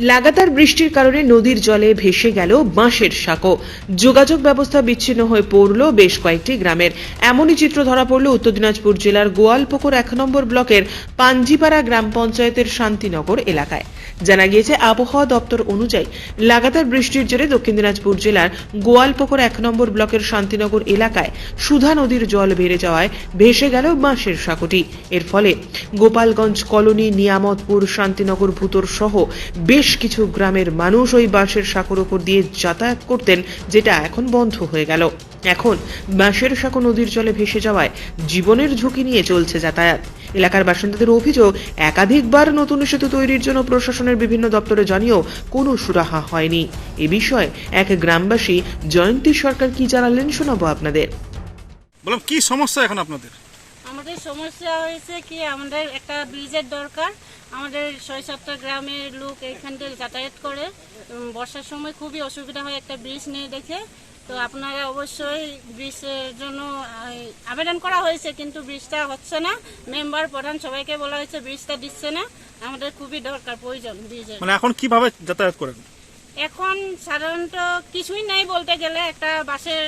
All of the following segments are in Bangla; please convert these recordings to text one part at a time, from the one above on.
লাগাতার বৃষ্টির কারণে নদীর জলে ভেসে গেল বাঁশের সাঁকো। যোগাযোগ ব্যবস্থা বিচ্ছিন্ন হয়ে পড়ল বেশ কয়েকটি গ্রামের। এমনই চিত্র ধরা পড়ল উত্তর দিনাজপুর জেলার গোয়ালপুকুর এক নম্বর ব্লকের পাঞ্জিপাড়া গ্রাম পঞ্চায়েতের শান্তিনগর এলাকায়। জানা গিয়েছে, আবহাওয়া দপ্তর অনুযায়ী লাগাতার বৃষ্টির জেরে দক্ষিণ দিনাজপুর জেলার গোয়ালপুকুর এক নম্বর ব্লকের শান্তিনগর এলাকায় সুধা নদীর জল বেড়ে যাওয়ায় ভেসে গেল বাঁশের সাঁকোটি। এর ফলে গোপালগঞ্জ কলোনি, নিয়ামতপুর, শান্তিনগর ভূতর সহ বেশ কিছু গ্রামের মানুষ ওই বাঁশের সাঁকোর ওপর দিয়ে যাতায়াত করতেন, যেটা এখন বন্ধ হয়ে গেল। এখন বাঁশের সাঁকো নদীর জলে ভেসে যাওয়ায় জীবনের ঝুঁকি নিয়ে চলছে যাতায়াত। এলাকার বাসিন্দাদের অভিযোগ একাধিকবার নতুন সেতু তৈরির জন্য প্রশাসনের বিভিন্ন দপ্তরে জানিয়েও কোনো সুরাহা হয়নি। এ বিষয়ে এক গ্রামবাসী জয়ন্তী সরকার কি জানালেন শোনাবো আপনাদের। বললাম কি সমস্যা এখন আপনাদের? আমাদের সমস্যা হয়েছে কি আমাদের একটা ব্রিজের দরকার। আমাদের ছয় সাতটা গ্রামের লোক এখান থেকে যাতায়াত করে। বর্ষার সময় খুবই অসুবিধা হয় একটা ব্রিজ নেই দেখে। তো আপনারা অবশ্যই ব্রিজের জন্য আবেদন করা হয়েছে কিন্তু ব্রিজটা হচ্ছে না। মেম্বার প্রধান সবাইকে বলা হয়েছে ব্রিজটা দিচ্ছে না। আমাদের খুবই দরকার প্রয়োজন ব্রিজের মানে এখন কীভাবে যাতায়াত করেন? এখন সাধারণত কিছুই নাই বলতে গেলে একটা বাসের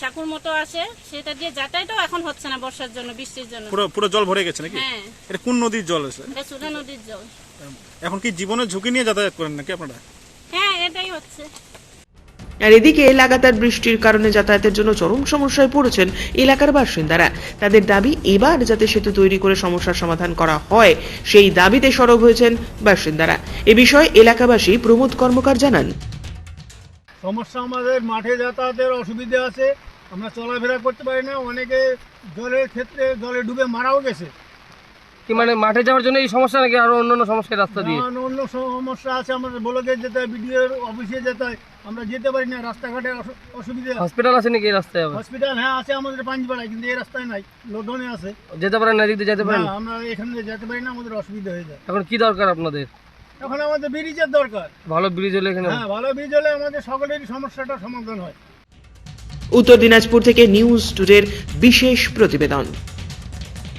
সাঁকুর মতো আছে সেটা দিয়ে যাতায়াতও এখন হচ্ছে না বর্ষার জন্য বৃষ্টির জন্য। পুরো পুরো জল ভরে গেছে নাকি? হ্যাঁ। এটা কোন নদীর জল আছে এটা সুধা নদীর জল। এখন কি জীবনের ঝুঁকি নিয়ে যাতায়াত করেন নাকি আপনারা? হ্যাঁ এটাই হচ্ছে। আর এদিকে লাগাতার বৃষ্টির কারণে যাতায়াতের জন্য চরম সমস্যায় পড়েছেন এলাকার বাসিন্দারা। তাদের দাবি, এবার যাতে সেতু তৈরি করে সমস্যার সমাধান করা হয়, সেই দাবিতে সরব হয়েছেন বাসিন্দারা। এ বিষয়ে এলাকাবাসী প্রমোদ কর্মকার জানান। সমস্যা আমাদের মাঠে যাতায়াতের অসুবিধা আছে। আমরা চলাফেরা করতে পারি না। অনেকে জলের ক্ষেত্রে জলে ডুবে মারাও গেছে। কি মানে মাঠে যাওয়ার জন্য এই সমস্যা নাকি আরও অন্যান্য সমস্যার রাস্তা দিয়ে? অন্য সমস্যা আছে আমাদের ব্লকে যেতে হয় বিডিওর অফিসে যেতে হয় আমরা যেতে পারি না রাস্তাঘাটে অসু- অসুবিধা হসপিটাল আছে নাকি এই রাস্তায় হসপিটাল হ্যাঁ আছে আমাদের পাঞ্চপাড়ায় কিন্তু এই রাস্তায় নাই লোডনে আছে। যেতে পারেন না দিয়ে যেতে পারেন? না, আমরা এখান থেকে যেতে পারি না আমাদের অসুবিধা হয়ে যায়। এখন কি দরকার আপনাদের? এখন আমাদের ব্রিজের দরকার। ভালো ব্রিজ হলে এখানে হ্যাঁ ভালো ব্রিজ হলে আমাদের সকলেরই সমস্যাটা সমাধান হয়। উত্তর দিনাজপুর থেকে নিউজ টুডের বিশেষ প্রতিবেদন।